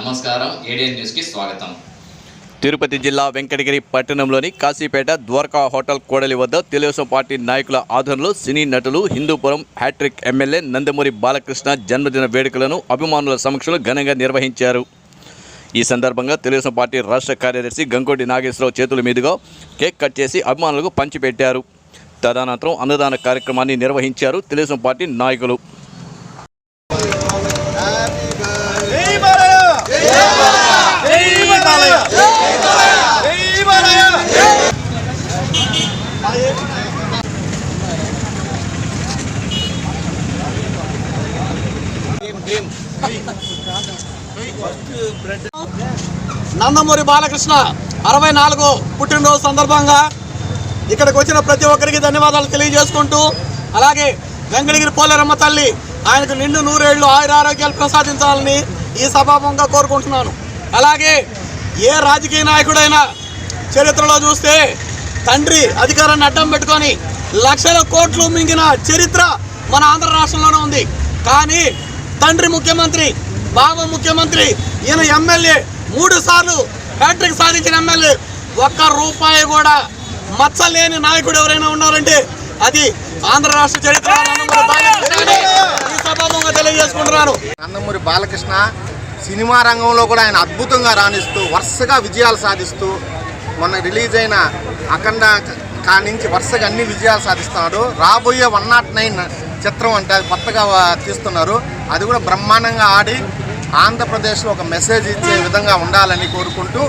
నమస్కారం. ఏడియన్ న్యూస్కి స్వాగతం. తిరుపతి జిల్లా వెంకటగిరి పట్టణంలోని కాశీపేట ద్వారకా హోటల్ కోడలి వద్ద తెలుగుదేశం పార్టీ నాయకుల ఆధ్వర్యంలో సినీ నటులు Hindupuram hat trick MLA Nandamuri Balakrishna జన్మదిన వేడుకలను అభిమానుల సమక్షంలో ఘనంగా నిర్వహించారు. ఈ సందర్భంగా తెలుగుదేశం పార్టీ రాష్ట్ర కార్యదర్శి గంకోటి నాగేశ్వరరావు చేతుల మీదుగా కేక్ కట్ చేసి అభిమానులకు పంచిపెట్టారు. తదనంతరం అన్నదాన కార్యక్రమాన్ని నిర్వహించారు తెలుగుదేశం పార్టీ నాయకులు. నందమూరి బాలకృష్ణ అరవై నాలుగు పుట్టినరోజు సందర్భంగా ఇక్కడికి వచ్చిన ప్రతి ఒక్కరికి ధన్యవాదాలు తెలియజేసుకుంటూ అలాగే వెంకటగిరి పోలేరమ్మ తల్లి ఆయనకు నిండు నూరేళ్ళు ఆయుర ఆరోగ్యాలు ప్రసాదించాలని ఈ సభాముఖంగా కోరుకుంటున్నాను. అలాగే ఏ రాజకీయ నాయకుడైనా చరిత్రలో చూస్తే తండ్రి అధికారాన్ని అడ్డం పెట్టుకొని లక్షల కోట్లు మింగిన చరిత్ర మన ఆంధ్ర రాష్ట్రంలోనే ఉంది. కానీ తండ్రి ముఖ్యమంత్రి బావ ముఖ్యమంత్రి ఈయన ఎమ్మెల్యే మూడు సార్లు హ్యాట్రిక్ సాధించిన ఎమ్మెల్యే. ఒక్క రూపాయి కూడా మచ్చలేని నాయకుడు ఎవరైనా ఉన్నారంటే అది ఆంధ్ర రాష్ట్ర చరిత్ర బాలకృష్ణ సభాముఖంగా తెలియజేసుకుంటున్నాను. నందమూరి బాలకృష్ణ సినిమా రంగంలో కూడా ఆయన అద్భుతంగా రాణిస్తూ వరుసగా విజయాలు సాధిస్తూ మొన్న రిలీజ్ అయిన అఖండ కానించి వరుసగా అన్ని విజయాలు సాధిస్తున్నాడు. రాబోయే వన్ నాట్ నైన్ చిత్రం అంటే అది కొత్తగా తీస్తున్నారు. అది కూడా బ్రహ్మాండంగా ఆడి ఆంధ్రప్రదేశ్లో ఒక మెసేజ్ ఇచ్చే విధంగా ఉండాలని కోరుకుంటూ